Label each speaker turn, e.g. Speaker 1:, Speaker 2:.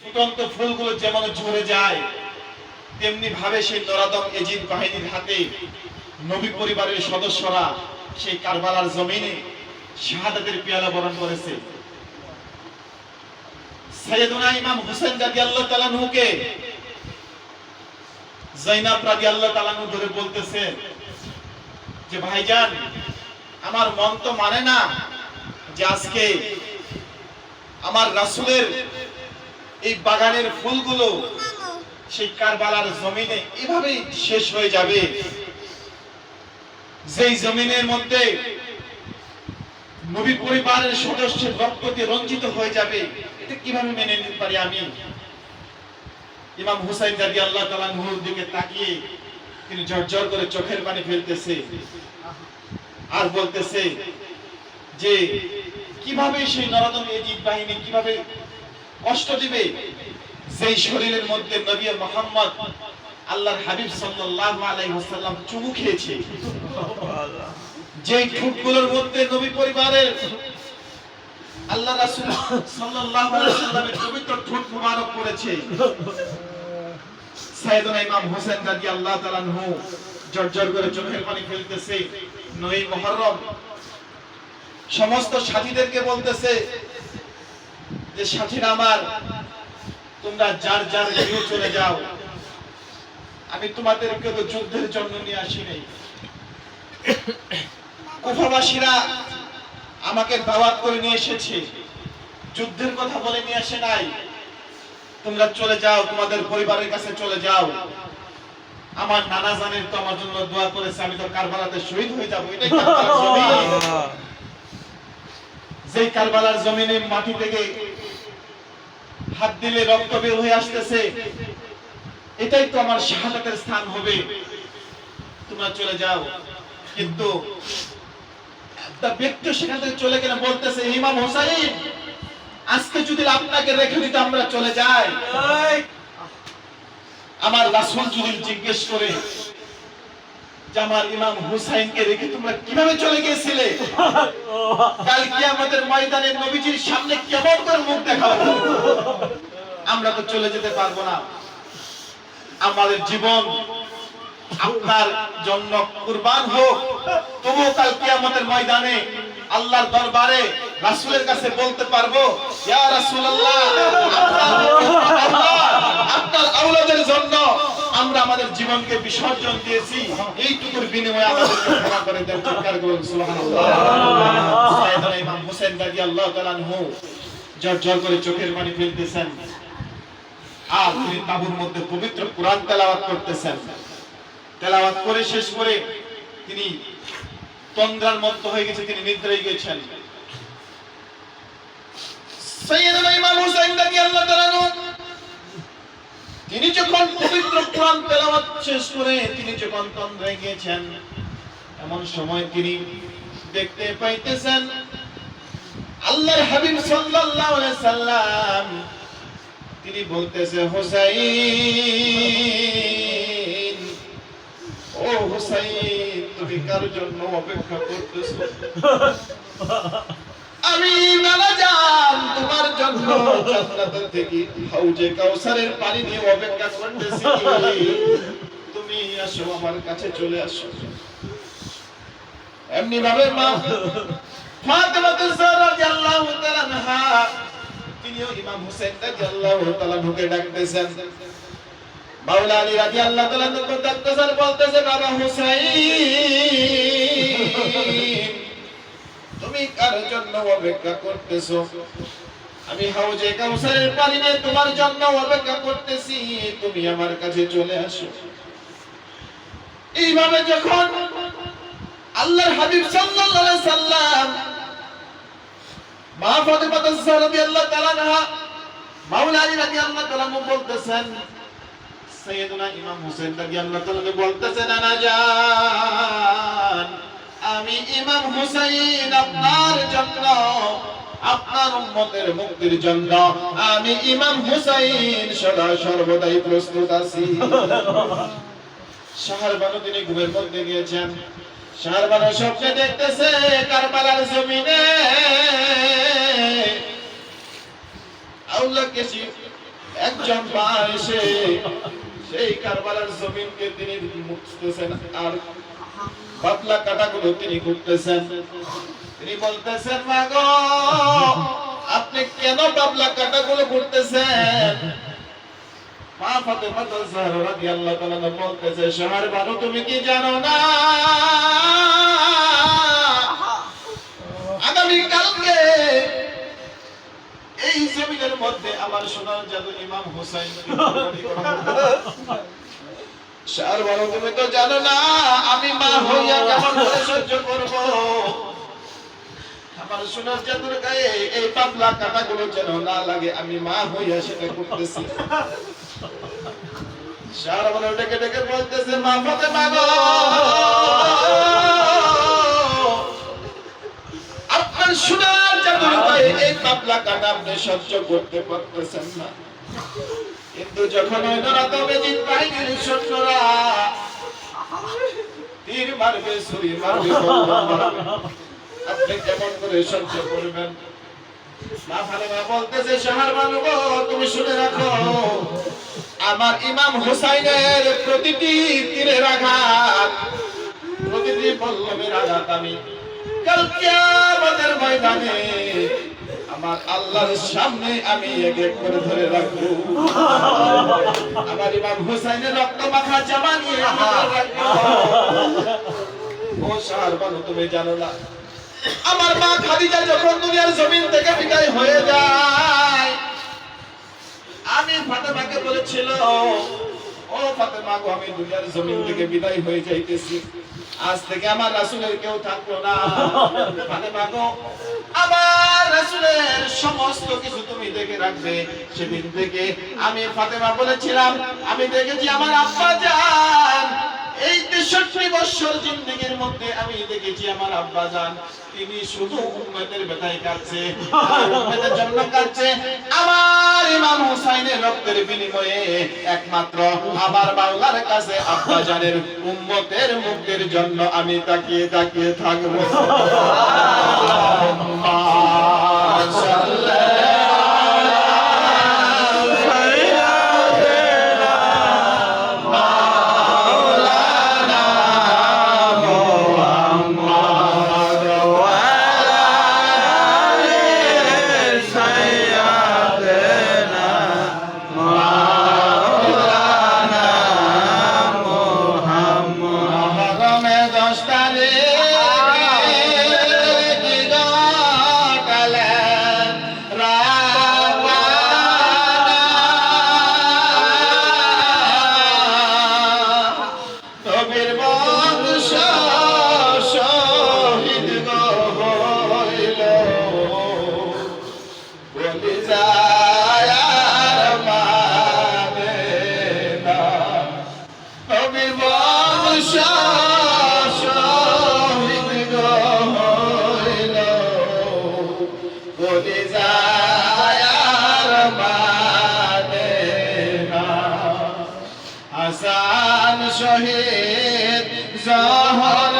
Speaker 1: ফুটন্ত ফুলগুলো যেমন ঝরে যায়, তেমনি ভাবে সেই নরাদম এজিদ বাহিনীর হাতে নবী পরিবারের সদস্যরা সেই কারবালার জমিনে শাহাদাতের পেয়ালা বরণ করেছে। সৈয়দনা ইমাম হুসেন রাদিয়াল্লাহু তাআলা নুকে জাইনাব রাদিয়াল্লাহু তাআলা নু ধরে বলতেছে যে, ভাইজান, আমার মন তো মানে না যে আজকে আমার রাসূলের এই বাগানের ফুলগুলো সেই কারবালার জমিনে এভাবেই শেষ হয়ে যাবে। যেই জমিনের মধ্যে নবী পরিবারের সদস্যের রক্ততে রঞ্জিত হয়ে যাবে, এটা কীভাবে মেনে নিতে পারি আমি? ইমাম হুসাইন দাদি আল্লাহ তাআলা নূর দিকে তাকিয়ে তিনি ঝরঝর করে চোখের পানি ফেলতেছে আর বলতেছে যে, কীভাবে সেই নরদম এজিদ বাহিনী, কীভাবে কষ্ট দিবে। যেই শরীরের মধ্যে নবী মোহাম্মদ আল্লাহর হাবিব সাল্লাল্লাহু আলাইহি ওয়াসাল্লাম চুমু খেয়েছে, যেই ঠোঁটগুলোর মধ্যে নবী পরিবারের আল্লাহ রাসূল সাল্লাল্লাহু আলাইহি ওয়াসাল্লামের পবিত্র ঠোঁট মুবারক সাইয়েদনা ইমাম হোসেন রাদিয়াল্লাহু তাআলা আনহু জর্জর করে চোখের পানি ফেলতেছে নয় মুহররম সমস্ত সাথীদেরকে বলতেছে যে সাথীরা আমার তোমরা যার যার গৃহে চলে যাও। আমি তোমাদেরকে তো যুদ্ধের জন্য নিয়ে আসি নাই। কুফাবাসীরা আমাকে দাওয়াত করে নিয়ে এসেছে। যুদ্ধের কথা বলে নিয়ে আসে নাই। তোমরা চলে যাও তোমাদের পরিবারের কাছে চলে যাও। আমার নানা জানের তো আমার জন্য দোয়া করেছে আমি তো কারবালাতে শহীদ হয়ে যাব। এটাই কারবালার যেই কারবালার জমিনে মাটি থেকে হাত দিলে রক্ত বের হয়ে আসতেছে। এটাই তো আমার শাহাদাতের স্থান হবে। তোমরা চলে যাও। কিন্তু একটা ব্যক্তি সেখান থেকে চলে গেলে বলতেছে ইমাম হোসাইন আজকে যদি আপনাকে রেখে দিতে আমরা চলে যাই। আমার রাসূল যদি জিজ্ঞেস করে যে আমার ইমাম হুসাইনকে রেখে তোমরা কীভাবে চলে গিয়েছিলে? কাল কিয়ামতের ময়দানে নবীজির সামনে কেমন করে মুখ দেখাবো? আমরা তো চলে যেতে পারব না। আমাদের জীবন আপনার জন্য কুরবান হোক। তবু কাল কিয়ামতের ময়দানে আল্লাহর দরবারে রাসূলের কাছে বলতে পারব, ইয়া রাসূলুল্লাহ, আপনার আওলাদের জন্য আমরা আমাদের জীবনকে বিসর্জন দিয়েছি, এইটুকুর বিনিময়ে আমাদেরকে ক্ষমা করে দেন চিৎকার করুন, সুবহানাল্লাহ। ইমাম হোসেন করে চোখের পানি ফেলতেছেন। আর তিনি তাবুর মধ্যে পবিত্র কোরআন তেলাওয়াত করতেছেন। তেলাওয়াত করে শেষ করে তিনি তন্দ্রার হয়ে গেছে, তিনি নিদ্রায় গিয়েছেন সাইয়েদনা ইমাম হুসাইন রাদিয়াল্লাহু তিনি যখন পবিত্র কোরআন তেলাওয়াত শেষ করে তিনি যখন তন্দ্রায় গিয়েছেন, এমন সময় তিনি দেখতে পাইতেছেন, আল্লাহর হাবিব সাল্লাল্লাহু আলাইহি সাল্লাম, তিনি বলতেছে, হোসাইন, ও হোসাইন, তুমি কার জন্য অপেক্ষা করতেছো? আমি নানা যান তোমার জন্য। জান্নাতের থেকে হাউজে কাউসারের পানি নিয়ে অপেক্ষা করতেছি। তুমি আসো, আমার কাছে চলে আসো। এমনি ভাবে মা ফাতেমা তুমি কার জন্য অপেক্ষা করতেছো? আমি হাউজে কাউসারের পানি নিয়ে তোমার জন্য অপেক্ষা করতেছি, তুমি আমার কাছে চলে আসো। এইভাবে যখন আল্লাহর হাবিব সাল্লাল্লাহু আলাইহি সাল্লাম মা ফাতেমা তাজহরা রাদিয়াল্লাহু তাআলা আনহা, মাওলা আলী রাদিয়াল্লাহু তাআলা বলতেছেন সাইয়েদনা ইমাম হোসেন রাদিয়াল্লাহু তাআলা বলতেছেন নানা জান আমি ইমাম হুসাইন আপনার জন্য, আপনার উম্মতের মুক্তির জন্য আমি ইমাম হুসাইন সদা সর্বদাই প্রস্তুত আছি। শাহরবানু তিনি ঘুমের মধ্যে গিয়েছেন। শাহরবানু স্বপ্নে দেখতেছে কারবালার জমিনে। আউলা কেশি একজন মা এসে সেই কারবালার জমিনকে তিনি মুছতেছেন আর পাতলা কাটাগুলো তিনি করতেছেন। তিনি বলতেছেন আপনি কেন বাবলা কাটাগুলো করতেছেন? মা বলতেছে, শহর বানু তুমি কি জানো না? আগামী কালকে এই জমিনের মধ্যে আমার সোনার জাদু ইমাম হুসাইন। বানু তুমি তো জানো না, আমি মা হইয়া কেমন করে সহ্য করব? যেন না লাগে, আমি মা হইয়া সেটা করতেছি। শাহরবান ডেকে ডেকে বলতেছে, মা ফাতেমা গো, আপনার সোনার জাদুর গায়ে এই পাতলা কাটা আপনি সহ্য করতে পারতেছেন না। কিন্তু যখন জিত বাহিনীর সৈন্যরা, তীর মারবে ছুরি মারবে আপনি কেমন করে সহ্য করবেন? তুমি শুনে রাখো, আমার ইমাম হুসাইনের প্রতিটি তীরের আঘাত, প্রতিটি পল্লবের আঘাত আমি কাল কিয়ামতের ময়দানে আমার আল্লাহর সামনে আমি এক এক করে ধরে রাখব। আমার ইমাম হুসাইনের রক্ত মাখা জামা নিয়ে ও শাহর বানু, তুমি জানো না। আমার মা খাদিজা যখন দুনিয়ার জমিন থেকে বিদায় হয়ে যায়, আমি ফাতেমাকে বলেছিল আমি ফাতেমা বলেছিলাম, আমি দেখেছি আমার আব্বা জান। এই তেষট্টি বছর জিন্দগির মধ্যে আমি দেখেছি আমার আব্বা জান। তিনি শুধু উম্মতের ব্যথায় কাটছে জন্য আমার ইমাম হুসাইনের রক্তের বিনিময়ে একমাত্র আমার মাওলার কাছে আব্বা জানের উম্মতের মুক্তির জন্য আমি তাকিয়ে তাকিয়ে থাকব। বলি যায় আর না। হাসান শহীদ জহর